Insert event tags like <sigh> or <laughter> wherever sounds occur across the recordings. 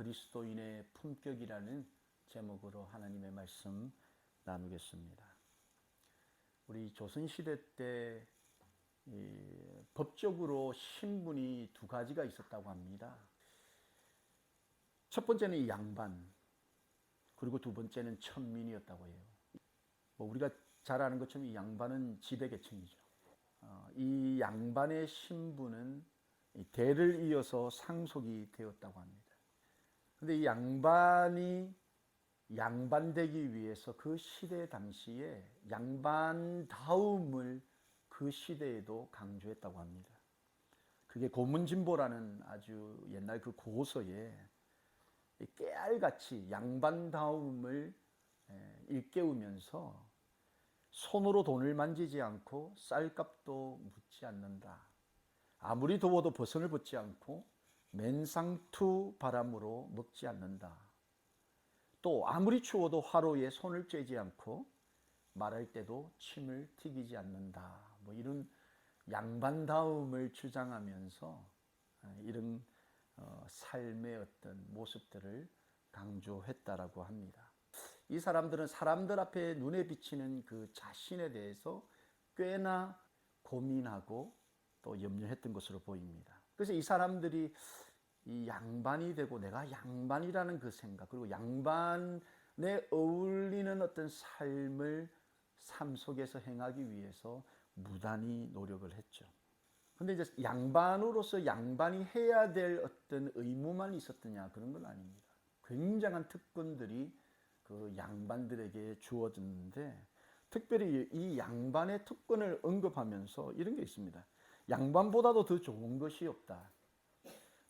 그리스도인의 품격이라는 제목으로 하나님의 말씀 나누겠습니다. 우리 조선시대 때 법적으로 신분이 두 가지가 있었다고 합니다. 첫 번째는 양반, 그리고 두 번째는 천민이었다고 해요. 뭐 우리가 잘 아는 것처럼 이 양반은 지배계층이죠. 어, 이 양반의 신분은 대를 이어서 상속이 되었다고 합니다. 근데 이 양반이 양반되기 위해서 그 시대 당시에 양반다움을 그 시대에도 강조했다고 합니다. 그게 고문진보라는 아주 옛날 그 고서에 깨알같이 양반다움을 일깨우면서 손으로 돈을 만지지 않고 쌀값도 묻지 않는다. 아무리 더워도 버선을 벗지 않고 맨상투 바람으로 먹지 않는다. 또 아무리 추워도 화로에 손을 쬐지 않고 말할 때도 침을 튀기지 않는다. 뭐 이런 양반다움을 주장하면서 이런 어, 삶의 어떤 모습들을 강조했다라고 합니다. 이 사람들은 사람들 앞에 눈에 비치는 그 자신에 대해서 꽤나 고민하고 또 염려했던 것으로 보입니다. 그래서 이 사람들이 이 양반이 되고 내가 양반이라는 그 생각 그리고 양반에 어울리는 어떤 삶을 삶 속에서 행하기 위해서 무단히 노력을 했죠. 근데 이제 양반으로서 양반이 해야 될 어떤 의무만 있었느냐 그런 건 아닙니다. 굉장한 특권들이 그 양반들에게 주어졌는데 특별히 이 양반의 특권을 언급하면서 이런 게 있습니다. 양반보다도 더 좋은 것이 없다.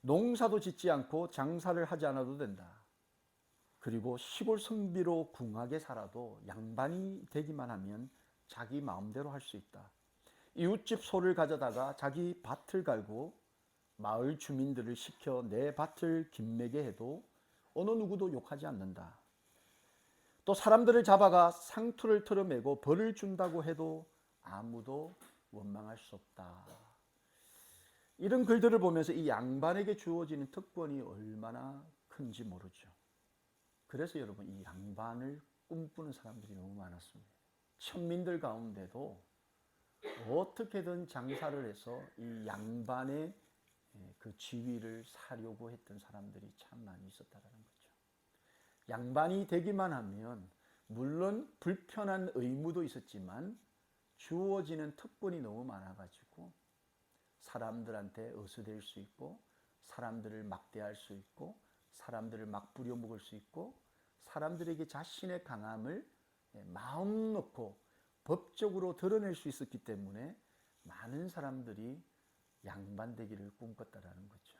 농사도 짓지 않고 장사를 하지 않아도 된다. 그리고 시골 성비로 궁하게 살아도 양반이 되기만 하면 자기 마음대로 할 수 있다. 이웃집 소를 가져다가 자기 밭을 갈고 마을 주민들을 시켜 내 밭을 김매게 해도 어느 누구도 욕하지 않는다. 또 사람들을 잡아가 상투를 틀어매고 벌을 준다고 해도 아무도 원망할 수 없다. 이런 글들을 보면서 이 양반에게 주어지는 특권이 얼마나 큰지 모르죠. 그래서 여러분 이 양반을 꿈꾸는 사람들이 너무 많았습니다. 천민들 가운데도 어떻게든 장사를 해서 이 양반의 예, 그 지위를 사려고 했던 사람들이 참 많이 있었다는 거죠. 양반이 되기만 하면 물론 불편한 의무도 있었지만 주어지는 특권이 너무 많아가지고 사람들한테 어수될 수 있고 사람들을 막대할 수 있고 사람들을 막 부려먹을 수 있고 사람들에게 자신의 강함을 예, 마음 놓고 법적으로 드러낼 수 있었기 때문에 많은 사람들이 양반되기를 꿈꿨다라는 거죠.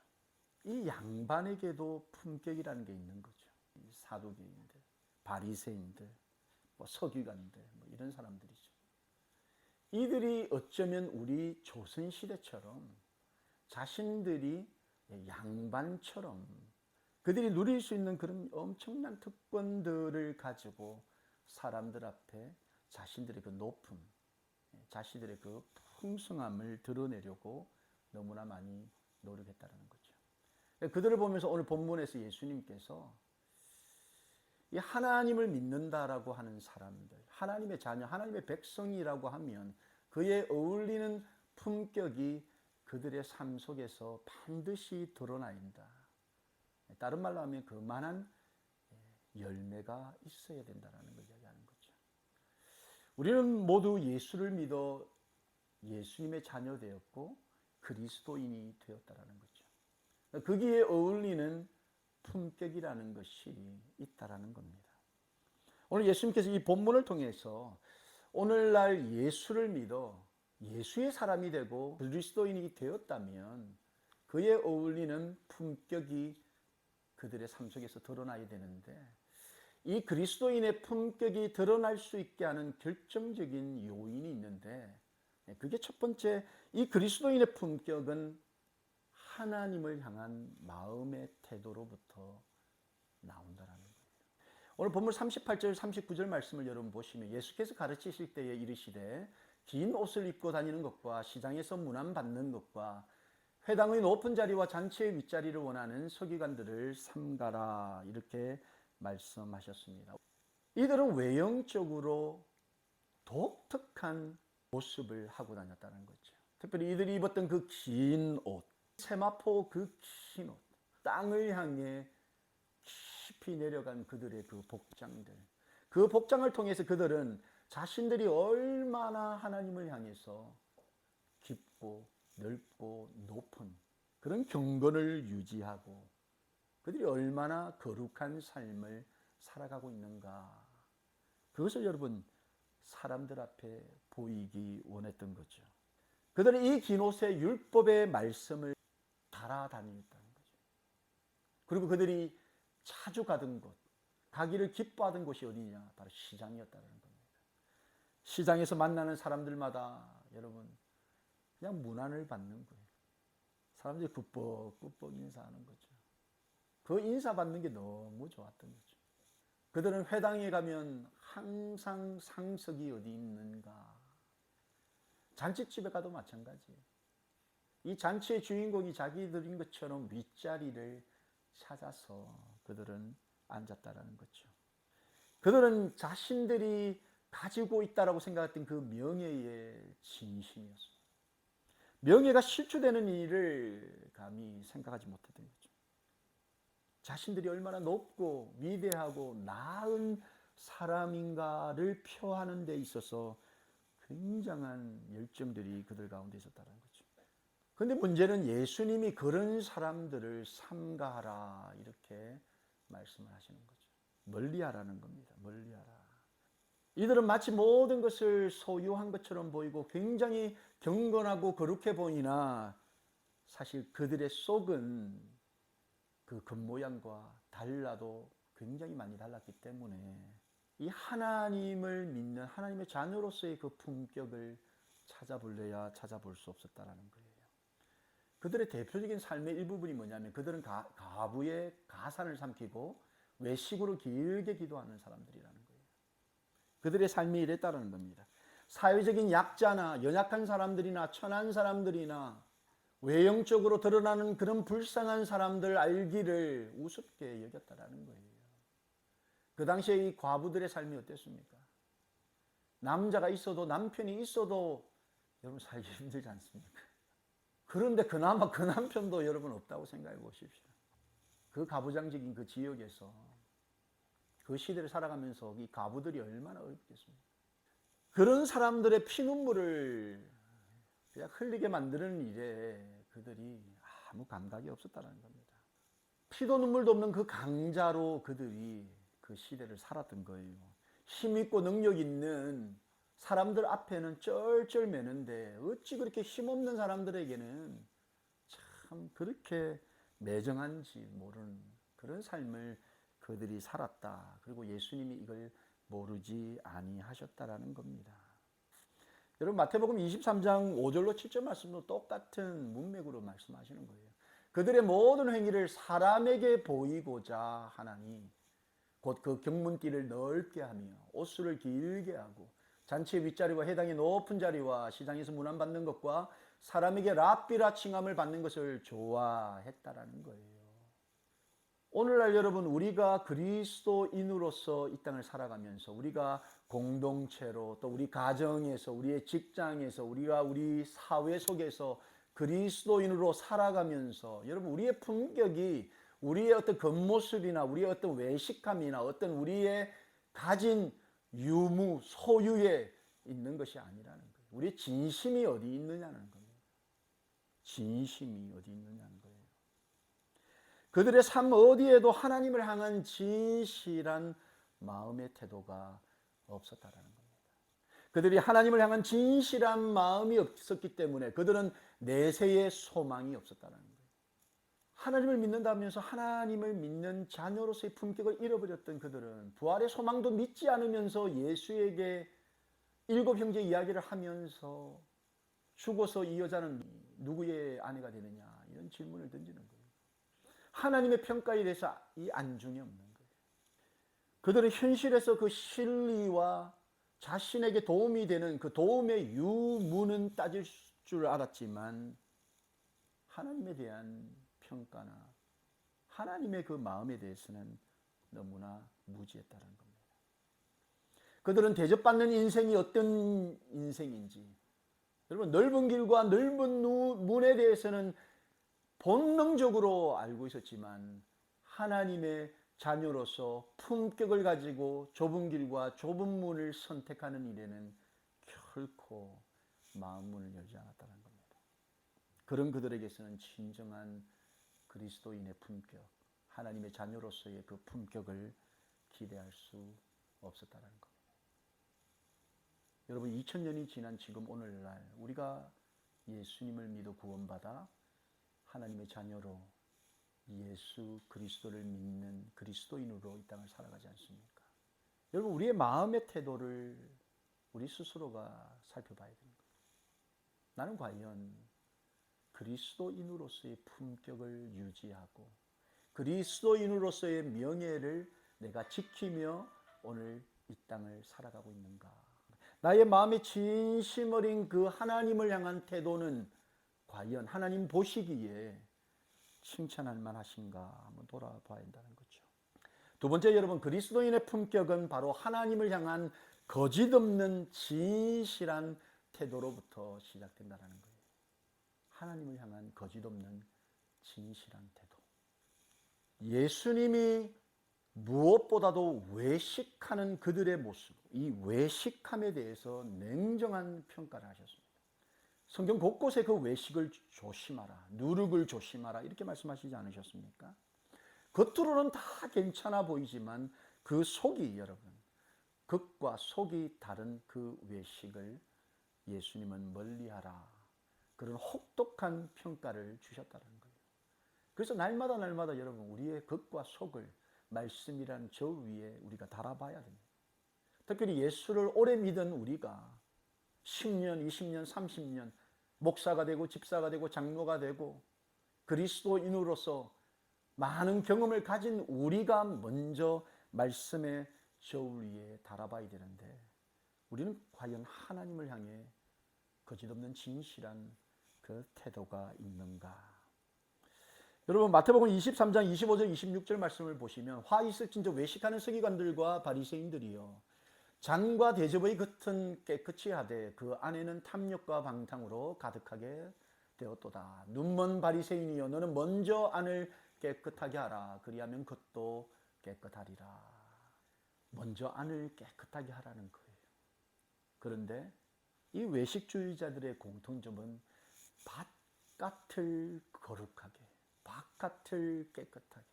이 양반에게도 품격이라는 게 있는 거죠. 사도교인들, 바리새인들, 뭐 서기관들, 뭐 이런 사람들이죠. 이들이 어쩌면 우리 조선 시대처럼 자신들이 양반처럼 그들이 누릴 수 있는 그런 엄청난 특권들을 가지고 사람들 앞에 자신들의 그 높음, 자신들의 그 풍성함을 드러내려고 너무나 많이 노력했다는 거죠. 그들을 보면서 오늘 본문에서 예수님께서 이 하나님을 믿는다라고 하는 사람들, 하나님의 자녀, 하나님의 백성이라고 하면 그에 어울리는 품격이 그들의 삶 속에서 반드시 드러나인다. 다른 말로 하면 그만한 열매가 있어야 된다는 걸 이야기하는 거죠. 우리는 모두 예수를 믿어 예수님의 자녀 되었고 그리스도인이 되었다라는 거죠. 거기에 어울리는 품격이라는 것이 있다라는 겁니다. 오늘 예수님께서 이 본문을 통해서 오늘날 예수를 믿어 예수의 사람이 되고 그리스도인이 되었다면 그에 어울리는 품격이 그들의 삶 속에서 드러나야 되는데 이 그리스도인의 품격이 드러날 수 있게 하는 결정적인 요인이 있는데 그게 첫 번째 이 그리스도인의 품격은 하나님을 향한 마음의 태도로부터 나온다라는 거예요. 오늘 본문 38절 39절 말씀을 여러분 보시면 예수께서 가르치실 때에 이르시되 긴 옷을 입고 다니는 것과 시장에서 문안 받는 것과 회당의 높은 자리와 잔치의 윗자리를 원하는 서기관들을 삼가라 이렇게 말씀하셨습니다. 이들은 외형적으로 독특한 모습을 하고 다녔다는 거죠. 특별히 이들이 입었던 그 긴 옷, 세마포 그긴 옷, 땅을 향해 깊이 내려간 그들의 그 복장들. 그 복장을 통해서 그들은 자신들이 얼마나 하나님을 향해서 깊고 넓고 높은 그런 경건을 유지하고 그들이 얼마나 거룩한 삶을 살아가고 있는가. 그것을 여러분 사람들 앞에 보이기 원했던 거죠. 그들은 이 긴 옷에 율법의 말씀을 달아다녔다는 거죠. 그리고 그들이 자주 가던 곳, 가기를 기뻐하던 곳이 어디냐? 바로 시장이었다는 겁니다. 시장에서 만나는 사람들마다 여러분 그냥 문안을 받는 거예요. 사람들이 꾸벅꾸벅 인사하는 거죠. 그 인사 받는 게 너무 좋았던 거죠. 그들은 회당에 가면 항상 상석이 어디 있는가. 잔치집에 가도 마찬가지예요. 이 잔치의 주인공이 자기들인 것처럼 윗자리를 찾아서 그들은 앉았다라는 거죠. 그들은 자신들이 가지고 있다라고 생각했던 그 명예의 진심이었습니다. 명예가 실추되는 일을 감히 생각하지 못했던 거죠. 자신들이 얼마나 높고 위대하고 나은 사람인가를 표하는 데 있어서 굉장한 열정들이 그들 가운데 있었다는. 근데 문제는 예수님이 그런 사람들을 삼가하라 이렇게 말씀을 하시는 거죠. 멀리하라는 겁니다. 멀리하라. 이들은 마치 모든 것을 소유한 것처럼 보이고 굉장히 경건하고 거룩해 보이나 사실 그들의 속은 그 겉모양과 달라도 굉장히 많이 달랐기 때문에 이 하나님을 믿는 하나님의 자녀로서의 그 품격을 찾아볼래야 찾아볼 수 없었다라는 거예요. 그들의 대표적인 삶의 일부분이 뭐냐면 그들은 가, 가부의 가산을 삼키고 외식으로 길게 기도하는 사람들이라는 거예요. 그들의 삶이 이랬다는 겁니다. 사회적인 약자나 연약한 사람들이나 천한 사람들이나 외형적으로 드러나는 그런 불쌍한 사람들 알기를 우습게 여겼다라는 거예요. 그 당시에 이 과부들의 삶이 어땠습니까? 남자가 있어도 남편이 있어도 여러분 살기 <laughs> 힘들지 않습니까? 그런데 그나마 그 남편도 여러분 없다고 생각해 보십시오. 그 가부장적인 그 지역에서 그 시대를 살아가면서 이 가부들이 얼마나 어렵겠습니까? 그런 사람들의 피눈물을 그냥 흘리게 만드는 일에 그들이 아무 감각이 없었다는 겁니다. 피도 눈물도 없는 그 강자로 그들이 그 시대를 살았던 거예요. 힘있고 능력 있는 사람들 앞에는 쩔쩔 매는데 어찌 그렇게 힘없는 사람들에게는 참 그렇게 매정한지 모르는 그런 삶을 그들이 살았다. 그리고 예수님이 이걸 모르지 아니하셨다라는 겁니다. 여러분 마태복음 23장 5절로 7절 말씀도 똑같은 문맥으로 말씀하시는 거예요. 그들의 모든 행위를 사람에게 보이고자 하나니 곧 그 경문길을 넓게 하며 옷수를 길게 하고 잔치의 윗자리와 해당의 높은 자리와 시장에서 문안받는 것과 사람에게 랍비라 칭함을 받는 것을 좋아했다라는 거예요. 오늘날 여러분 우리가 그리스도인으로서 이 땅을 살아가면서 우리가 공동체로 또 우리 가정에서 우리의 직장에서 우리가 우리 사회 속에서 그리스도인으로 살아가면서 여러분 우리의 품격이 우리의 어떤 겉모습이나 우리의 어떤 외식함이나 어떤 우리의 가진 유무 소유에 있는 것이 아니라는 거예요. 우리의 진심이 어디 있느냐는 겁니다. 진심이 어디 있느냐는 거예요. 그들의 삶 어디에도 하나님을 향한 진실한 마음의 태도가 없었다라는 겁니다. 그들이 하나님을 향한 진실한 마음이 없었기 때문에 그들은 내세의 소망이 없었다는 거예요. 하나님을 믿는다면서 하나님을 믿는 자녀로서의 품격을 잃어버렸던 그들은 부활의 소망도 믿지 않으면서 예수에게 일곱 형제 이야기를 하면서 죽어서 이 여자는 누구의 아내가 되느냐 이런 질문을 던지는 거예요. 하나님의 평가에 대해서 이 안중이 없는 거예요. 그들은 현실에서 그 진리와 자신에게 도움이 되는 그 도움의 유무는 따질 줄 알았지만 하나님에 대한 평가나 하나님의 그 마음에 대해서는 너무나 무지했다는 겁니다. 그들은 대접받는 인생이 어떤 인생인지 여러분 넓은 길과 넓은 문에 대해서는 본능적으로 알고 있었지만 하나님의 자녀로서 품격을 가지고 좁은 길과 좁은 문을 선택하는 일에는 결코 마음 문을 열지 않았다는 겁니다. 그런 그들에게서는 진정한 그리스도인의 품격, 하나님의 자녀로서의 그 품격을 기대할 수 없었다는 겁니다. 여러분 2000년이 지난 지금 오늘날 우리가 예수님을 믿어 구원받아 하나님의 자녀로 예수 그리스도를 믿는 그리스도인으로 이 땅을 살아가지 않습니까? 여러분 우리의 마음의 태도를 우리 스스로가 살펴봐야 됩니다. 나는 과연 그리스도인으로서의 품격을 유지하고 그리스도인으로서의 명예를 내가 지키며 오늘 이 땅을 살아가고 있는가? 나의 마음의 진심 어린 그 하나님을 향한 태도는 과연 하나님 보시기에 칭찬할 만하신가 한번 돌아봐야 한다는 거죠. 두 번째 여러분 그리스도인의 품격은 바로 하나님을 향한 거짓 없는 진실한 태도로부터 시작된다는 거예요. 하나님을 향한 거짓 없는 진실한 태도. 예수님이 무엇보다도 외식하는 그들의 모습, 이 외식함에 대해서 냉정한 평가를 하셨습니다. 성경 곳곳에 그 외식을 조심하라, 누룩을 조심하라 이렇게 말씀하시지 않으셨습니까? 겉으로는 다 괜찮아 보이지만 그 속이 여러분, 겉과 속이 다른 그 외식을 예수님은 멀리하라. 그런 혹독한 평가를 주셨다는 거예요. 그래서 날마다 날마다 여러분 우리의 겉과 속을 말씀이란 저 위에 우리가 달아봐야 됩니다. 특별히 예수를 오래 믿은 우리가 10년, 20년, 30년 목사가 되고 집사가 되고 장로가 되고 그리스도인으로서 많은 경험을 가진 우리가 먼저 말씀의 저 위에 달아봐야 되는데 우리는 과연 하나님을 향해 거짓없는 진실한 그 태도가 있는가? 여러분 마태복음 23장 25절 26절 말씀을 보시면 화 있을진저 외식하는 서기관들과 바리새인들이요 잔과 대접의 겉은 깨끗이 하되 그 안에는 탐욕과 방탕으로 가득하게 되었도다. 눈먼 바리새인이여 너는 먼저 안을 깨끗하게 하라. 그리하면 겉도 깨끗하리라. 먼저 안을 깨끗하게 하라는 거예요. 그런데 이 외식주의자들의 공통점은 바깥을 거룩하게, 바깥을 깨끗하게,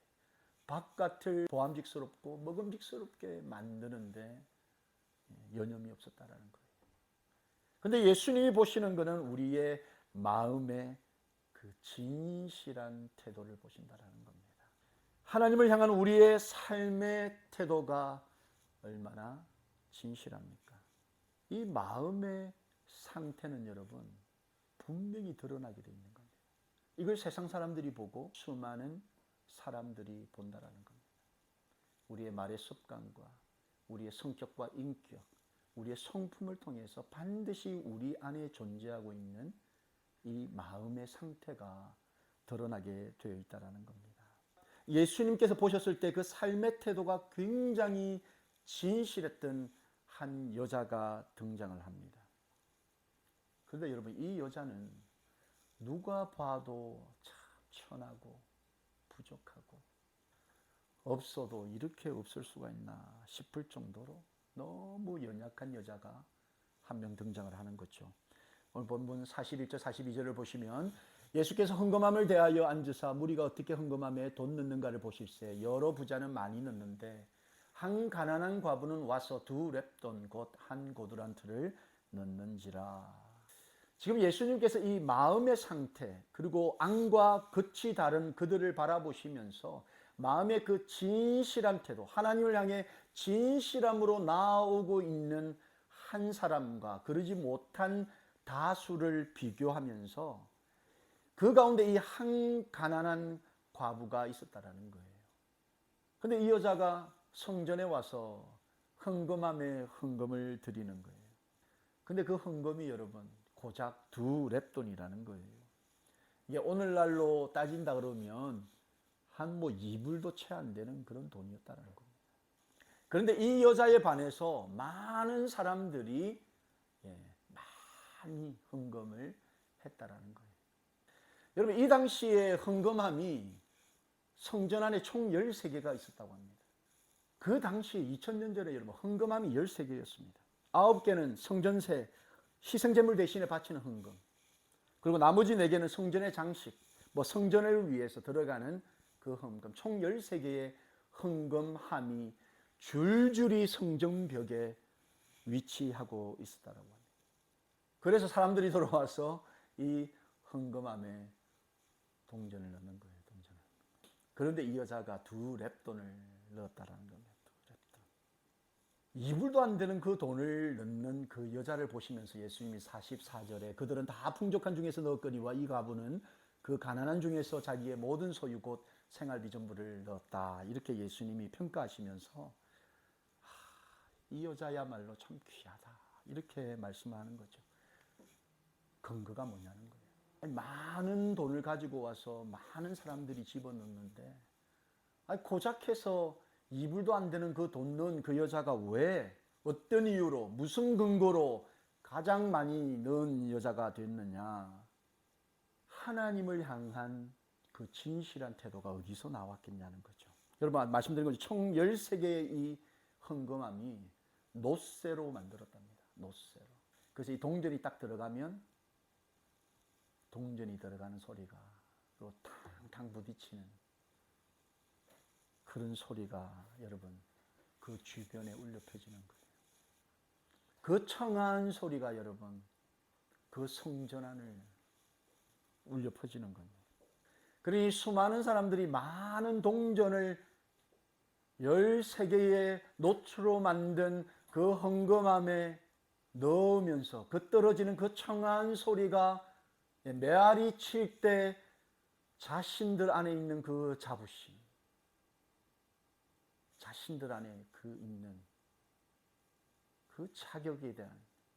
바깥을 보암직스럽고 먹음직스럽게 만드는데 여념이 없었다라는 거예요. 근데 예수님이 보시는 것은 우리의 마음의 그 진실한 태도를 보신다라는 겁니다. 하나님을 향한 우리의 삶의 태도가 얼마나 진실합니까? 이 마음의 상태는 여러분 분명히 드러나게 되어 있는 겁니다. 이걸 세상 사람들이 보고 수많은 사람들이 본다라는 겁니다. 우리의 말의 습관과 우리의 성격과 인격, 우리의 성품을 통해서 반드시 우리 안에 존재하고 있는 이 마음의 상태가 드러나게 되어 있다라는 겁니다. 예수님께서 보셨을 때 그 삶의 태도가 굉장히 진실했던 한 여자가 등장을 합니다. 그런데 여러분 이 여자는 누가 봐도 참 천하고 부족하고 없어도 이렇게 없을 수가 있나 싶을 정도로 너무 연약한 여자가 한 명 등장을 하는 거죠. 오늘 본문 41절 42절을 보시면 예수께서 헌금함을 대하여 앉으사 무리가 어떻게 헌금함에 돈 넣는가를 보실세 여러 부자는 많이 넣는데 한 가난한 과부는 와서 두 랩돈 곧 한 고두란트를 넣는지라. 지금 예수님께서 이 마음의 상태 그리고 안과 겉이 다른 그들을 바라보시면서 마음의 그 진실한 태도, 하나님을 향해 진실함으로 나오고 있는 한 사람과 그러지 못한 다수를 비교하면서 그 가운데 이 한 가난한 과부가 있었다라는 거예요. 근데 이 여자가 성전에 와서 헌금함에 헌금을 드리는 거예요. 근데 그 헌금이 여러분 고작 두 랩돈이라는 거예요. 이게 오늘날로 따진다 그러면 한 뭐 이불도 채 안 되는 그런 돈이었다는 겁니다. 그런데 이 여자에 반해서 많은 사람들이 예, 많이 헌금을 했다라는 거예요. 여러분 이 당시에 헌금함이 성전 안에 총 13개가 있었다고 합니다. 그 당시에 2000년 전에 여러분 헌금함이 13개였습니다. 9개는 성전세 희생제물 대신에 바치는 헌금. 그리고 나머지 4개는 성전의 장식, 뭐 성전을 위해서 들어가는 그 헌금. 총 13개의 헌금함이 줄줄이 성전벽에 위치하고 있었다고 합니다. 그래서 사람들이 들어와서 이 헌금함에 동전을 넣는 거예요. 동전을. 그런데 이 여자가 두 랩돈을 넣었다라는 겁니다. 이불도 안 되는 그 돈을 넣는 그 여자를 보시면서 예수님이 44절에 그들은 다 풍족한 중에서 넣었거니와 이 가부는 그 가난한 중에서 자기의 모든 소유 곧 생활비 전부를 넣었다. 이렇게 예수님이 평가하시면서 이 여자야말로 참 귀하다. 이렇게 말씀하는 거죠. 근거가 뭐냐는 거예요. 많은 돈을 가지고 와서 많은 사람들이 집어넣는데 아니, 고작 해서 이불도 안 되는 그 돈 넣은 그 여자가 왜 어떤 이유로 무슨 근거로 가장 많이 넣은 여자가 됐느냐? 하나님을 향한 그 진실한 태도가 어디서 나왔겠냐는 거죠. 여러분 말씀드린 거죠. 총 13개의 이 헌금함이 노쇠로 만들었답니다. 노쇠로. 그래서 이 동전이 딱 들어가면 동전이 들어가는 소리가 또 탕탕 부딪히는 그런 소리가 여러분 그 주변에 울려 퍼지는 거예요. 그 청한 소리가 여러분 그 성전 안을 울려 퍼지는 겁니다. 그러니 수많은 사람들이 많은 동전을 13개의 노트로 만든 그 헌금함에 넣으면서 그 떨어지는 그 청한 소리가 메아리 칠 때 자신들 안에 있는 그 자부심, 자신들 안에 그 있는 그 자격에 대한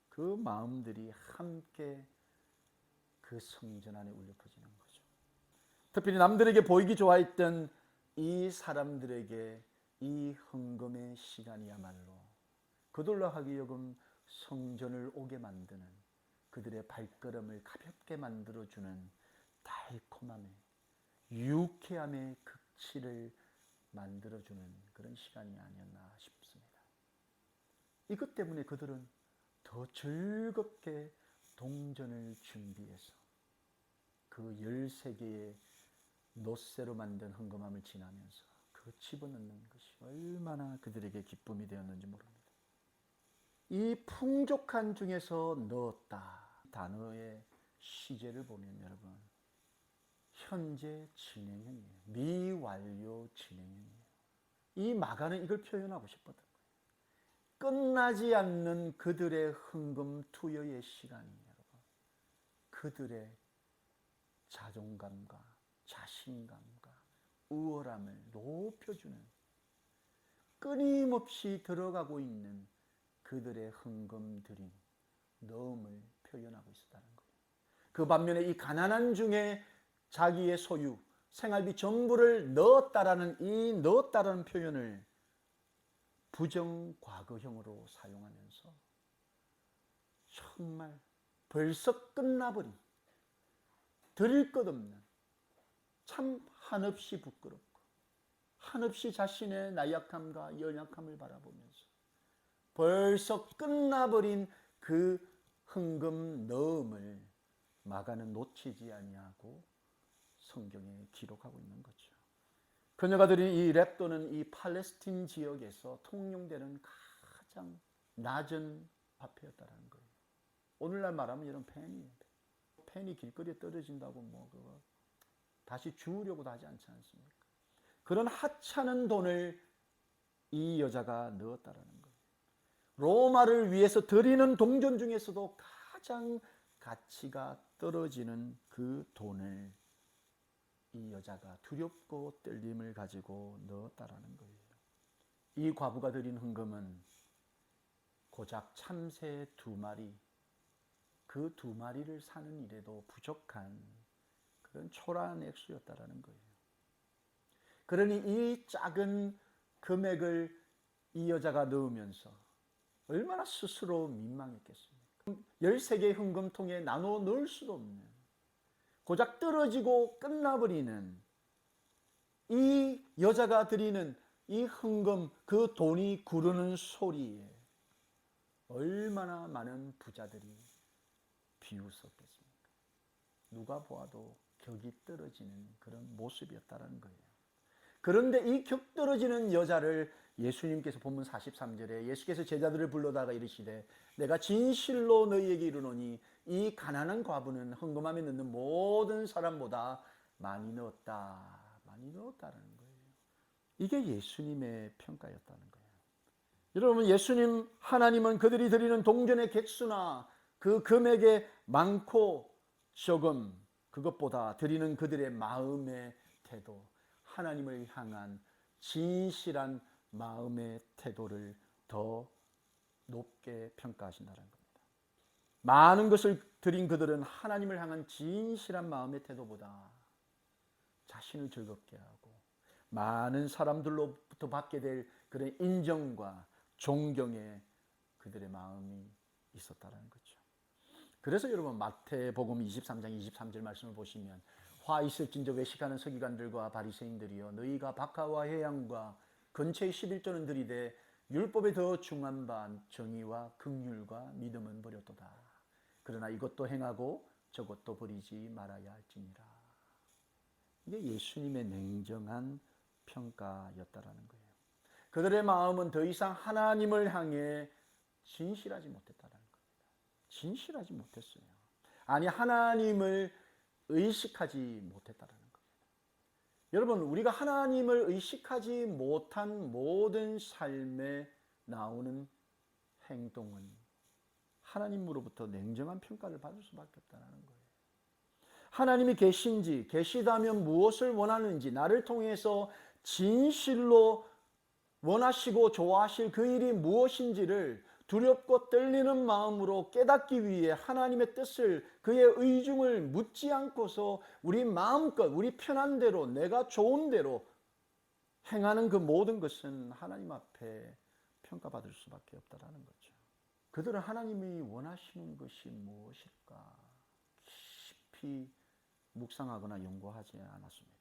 그 마음들이 함께 그 성전 안에 울려 퍼지는 거죠. 특별히 남들에게 보이기 좋아했던 이 사람들에게 이 헌금의 시간이야말로 그들로 하기여금 성전을 오게 만드는 그들의 발걸음을 가볍게 만들어주는 달콤함의 유쾌함의 극치를 만들어주는 그런 시간이 아니었나 싶습니다. 이것 때문에 그들은 더 즐겁게 동전을 준비해서 그 13개의 노쇠로 만든 헌금함을 지나면서 그 집어넣는 것이 얼마나 그들에게 기쁨이 되었는지 모릅니다. 이 풍족한 중에서 넣었다 단어의 시제를 보면 여러분 현재 진행형이에요. 미완료 진행형이에요. 이 마가는 이걸 표현하고 싶었던 거예요. 끝나지 않는 그들의 흥금 투여의 시간이 여러분. 그들의 자존감과 자신감과 우월함을 높여주는 끊임없이 들어가고 있는 그들의 흥금 드림, 넣음을 표현하고 있었다는 거예요. 그 반면에 이 가난한 중에 자기의 소유, 생활비 전부를 넣었다라는 이 넣었다라는 표현을 부정 과거형으로 사용하면서 정말 벌써 끝나버린 드릴 것 없는 참 한없이 부끄럽고 한없이 자신의 나약함과 연약함을 바라보면서 벌써 끝나버린 그 흥금 넣음을 마가는 놓치지 아니하고 성경에 기록하고 있는 거죠. 그녀가 드린 이 랩도는 이 팔레스틴 지역에서 통용되는 가장 낮은 화폐였다라는 거예요. 오늘날 말하면 이런 펜이에요. 펜이 길거리에 떨어진다고 뭐 그거 다시 주우려고도 하지 않지 않습니까? 그런 하찮은 돈을 이 여자가 넣었다라는 거예요. 로마를 위해서 드리는 동전 중에서도 가장 가치가 떨어지는 그 돈을 이 여자가 두렵고 떨림을 가지고 넣었다라는 거예요. 이 과부가 드린 헌금은 고작 참새 두 마리, 그 두 마리를 사는 일에도 부족한 그런 초라한 액수였다라는 거예요. 그러니 이 작은 금액을 이 여자가 넣으면서 얼마나 스스로 민망했겠습니까? 13개의 흥금통에 나눠 넣을 수도 없는 고작 떨어지고 끝나버리는 이 여자가 드리는 이 흥금 그 돈이 구르는 소리에 얼마나 많은 부자들이 비웃었겠습니까? 누가 보아도 격이 떨어지는 그런 모습이었다는 거예요. 그런데 이 격 떨어지는 여자를 예수님께서 본문 43절에 예수께서 제자들을 불러다가 이르시되 내가 진실로 너희에게 이르노니 이 가난한 과부는 헌금함에 넣는 모든 사람보다 많이 넣었다. 많이 넣었다는 거예요. 이게 예수님의 평가였다는 거예요. 여러분 예수님 하나님은 그들이 드리는 동전의 객수나 그 금액의 많고 적음 그것보다 드리는 그들의 마음의 태도 하나님을 향한 진실한 마음의 태도를 더 높게 평가하신다는 겁니다. 많은 것을 드린 그들은 하나님을 향한 진실한 마음의 태도보다 자신을 즐겁게 하고 많은 사람들로부터 받게 될 그런 인정과 존경에 그들의 마음이 있었다는 거죠. 그래서 여러분 마태복음 23장 23절 말씀을 보시면 화 있을진저 외식하는 서기관들과 바리새인들이여 너희가 박하와 해양과 근처의 11조는 들이되 율법에 더 중한 바 정의와 극률과 믿음은 버렸도다. 그러나 이것도 행하고 저것도 버리지 말아야 할지니라. 이게 예수님의 냉정한 평가였다라는 거예요. 그들의 마음은 더 이상 하나님을 향해 진실하지 못했다는 겁니다. 진실하지 못했어요. 아니 하나님을 의식하지 못했다라는 겁니다. 여러분 우리가 하나님을 의식하지 못한 모든 삶에 나오는 행동은 하나님으로부터 냉정한 평가를 받을 수밖에 없다는 거예요. 하나님이 계신지 계시다면 무엇을 원하는지 나를 통해서 진실로 원하시고 좋아하실 그 일이 무엇인지를 두렵고 떨리는 마음으로 깨닫기 위해 하나님의 뜻을 그의 의중을 묻지 않고서 우리 마음껏 우리 편한 대로 내가 좋은 대로 행하는 그 모든 것은 하나님 앞에 평가받을 수밖에 없다라는 거죠. 그들은 하나님이 원하시는 것이 무엇일까 깊이 묵상하거나 연구하지 않았습니다.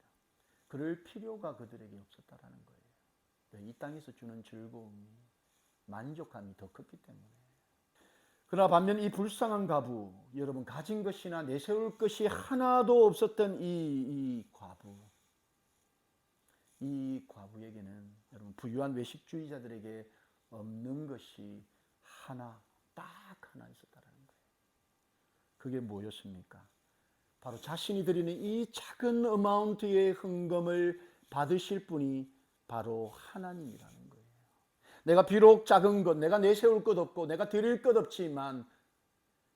그럴 필요가 그들에게 없었다라는 거예요. 네, 이 땅에서 주는 즐거움이 만족감이 더 컸기 때문에. 그러나 반면 이 불쌍한 가부, 여러분 가진 것이나 내세울 것이 하나도 없었던 이, 이 과부, 이 과부에게는 여러분 부유한 외식주의자들에게 없는 것이 하나, 딱 하나 있었다는 거예요. 그게 뭐였습니까? 바로 자신이 드리는 이 작은 어마운트의 흥금을 받으실 분이 바로 하나님이라는. 내가 비록 작은 것, 내가 내세울 것 없고, 내가 드릴 것 없지만,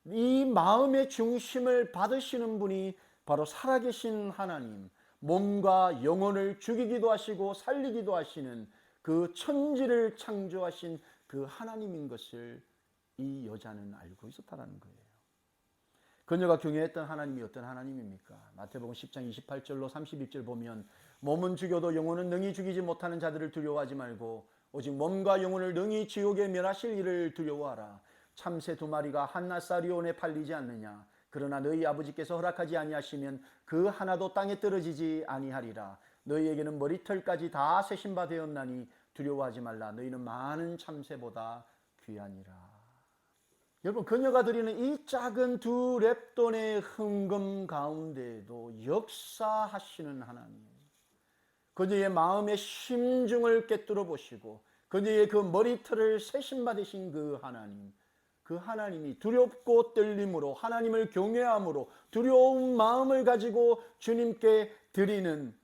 이 마음의 중심을 받으시는 분이 바로 살아계신 하나님, 몸과 영혼을 죽이기도 하시고 살리기도 하시는 그 천지를 창조하신 그 하나님인 것을 이 여자는 알고 있었다는 거예요. 그녀가 경외했던 하나님이 어떤 하나님입니까? 마태복음 10장 28절로 31절 보면 몸은 죽여도 영혼은 능히 죽이지 못하는 자들을 두려워하지 말고 오직 몸과 영혼을 능히 지옥에 멸하실 일을 두려워하라. 참새 두 마리가 한나사리온에 팔리지 않느냐? 그러나 너희 아버지께서 허락하지 아니하시면 그 하나도 땅에 떨어지지 아니하리라. 너희에게는 머리털까지 다 세신 바 되었나니 두려워하지 말라. 너희는 많은 참새보다 귀하니라. 여러분 그녀가 드리는 이 작은 두 랩돈의 흥금 가운데에도 역사하시는 하나님 그녀의 마음의 심중을 깨뜨려 보시고 그녀의 그 머리털을 세신 받으신 그 하나님 그 하나님이 두렵고 떨림으로 하나님을 경외함으로 두려운 마음을 가지고 주님께 드리는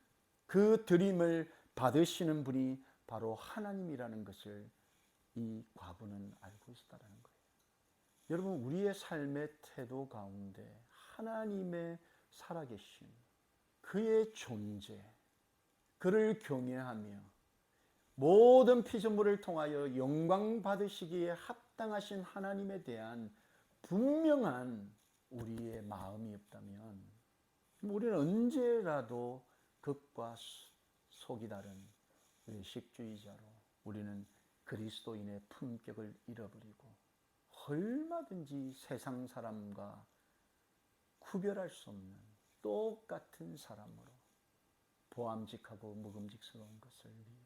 그 드림을 받으시는 분이 바로 하나님이라는 것을 이 과부는 알고 있었다는 거예요. 여러분 우리의 삶의 태도 가운데 하나님의 살아계심, 그의 존재, 그를 경외하며 모든 피조물을 통하여 영광 받으시기에 합당하신 하나님에 대한 분명한 우리의 마음이 없다면 우리는 언제라도 극과 수- 속이 다른 외식주의자로 우리는 그리스도인의 품격을 잃어버리고 얼마든지 세상 사람과 구별할 수 없는 똑같은 사람으로 보암직하고 먹음직스러운 것을 위해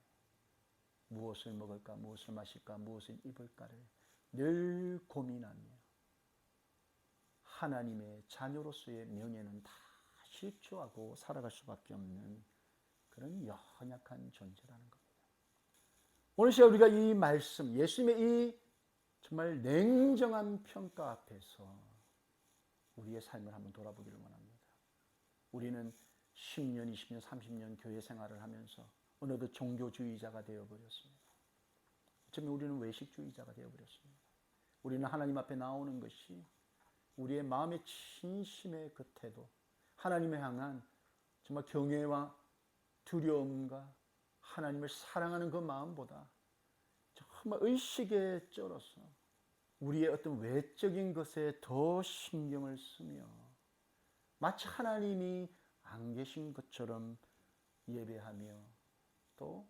무엇을 먹을까, 무엇을 마실까, 무엇을 입을까를 늘 고민하며 하나님의 자녀로서의 명예는 다 실추하고 살아갈 수밖에 없는 그런 연약한 존재라는 겁니다. 오늘 시간 우리가 이 말씀, 예수님의 이 정말 냉정한 평가 앞에서 우리의 삶을 한번 돌아보기를 원합니다. 우리는 10년, 20년, 30년 교회 생활을 하면서 어느덧 종교주의자가 되어버렸습니다. 어쩌면 우리는 외식주의자가 되어버렸습니다. 우리는 하나님 앞에 나오는 것이 우리의 마음의 진심의 그 태도, 하나님을 향한 정말 경외와 두려움과 하나님을 사랑하는 그 마음보다 정말 의식에 쩔어서 우리의 어떤 외적인 것에 더 신경을 쓰며 마치 하나님이 안 계신 것처럼 예배하며 또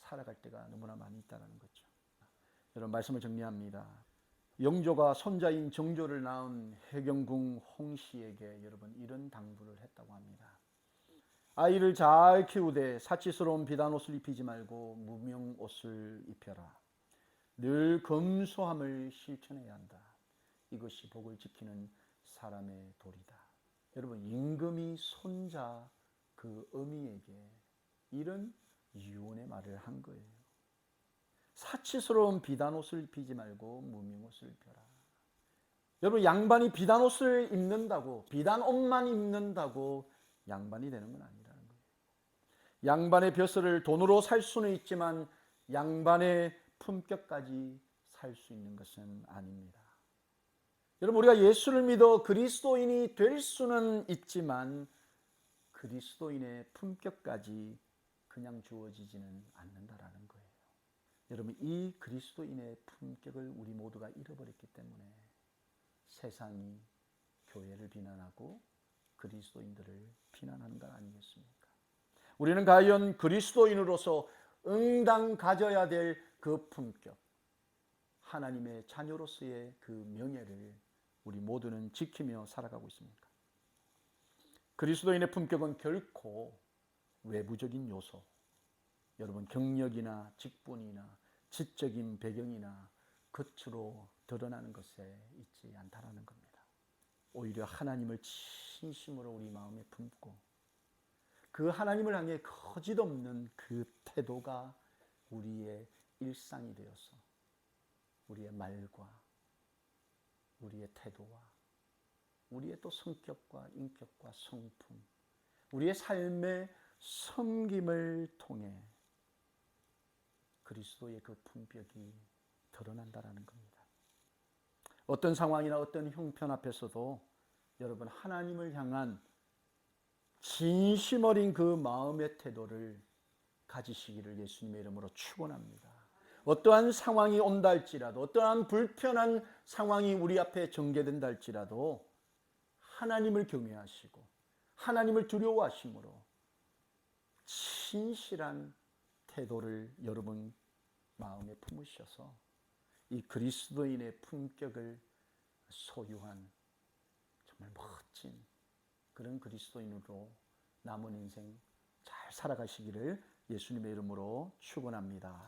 살아갈 때가 너무나 많이 있다는 거죠. 여러분 말씀을 정리합니다. 영조가 손자인 정조를 낳은 해경궁 홍씨에게 여러분 이런 당부를 했다고 합니다. 아이를 잘 키우되 사치스러운 비단 옷을 입히지 말고 무명 옷을 입혀라. 늘 검소함을 실천해야 한다. 이것이 복을 지키는 사람의 도리다. 여러분 임금이 손자 그 어미에게 이런 유언의 말을 한 거예요. 사치스러운 비단 옷을 입히지 말고 무명 옷을 입혀라. 여러분 양반이 비단 옷을 입는다고 비단 옷만 입는다고 양반이 되는 건 아니라는 거예요. 양반의 벼슬을 돈으로 살 수는 있지만 양반의 품격까지 살 수 있는 것은 아닙니다. 여러분 우리가 예수를 믿어 그리스도인이 될 수는 있지만 그리스도인의 품격까지 그냥 주어지지는 않는다라는 거예요. 여러분 이 그리스도인의 품격을 우리 모두가 잃어버렸기 때문에 세상이 교회를 비난하고 그리스도인들을 비난하는 것 아니겠습니까? 우리는 과연 그리스도인으로서 응당 가져야 될 그 품격, 하나님의 자녀로서의 그 명예를 우리 모두는 지키며 살아가고 있습니까? 그리스도인의 품격은 결코 외부적인 요소, 여러분 경력이나 직분이나 지적인 배경이나 겉으로 드러나는 것에 있지 않다라는 겁니다. 오히려 하나님을 진심으로 우리 마음에 품고 그 하나님을 향해 거짓없는 그 태도가 우리의 일상이 되어서 우리의 말과 우리의 태도와 우리의 또 성격과 인격과 성품 우리의 삶의 섬김을 통해 그리스도의 그 품격이 드러난다라는 겁니다. 어떤 상황이나 어떤 형편 앞에서도 여러분 하나님을 향한 진심 어린 그 마음의 태도를 가지시기를 예수님의 이름으로 축원합니다. 어떠한 상황이 온다 할지라도 어떠한 불편한 상황이 우리 앞에 전개된다 할지라도 하나님을 경외하시고 하나님을 두려워하심으로 진실한 태도를 여러분 마음에 품으셔서 이 그리스도인의 품격을 소유한 정말 멋진 그런 그리스도인으로 남은 인생 잘 살아가시기를 예수님의 이름으로 축원합니다.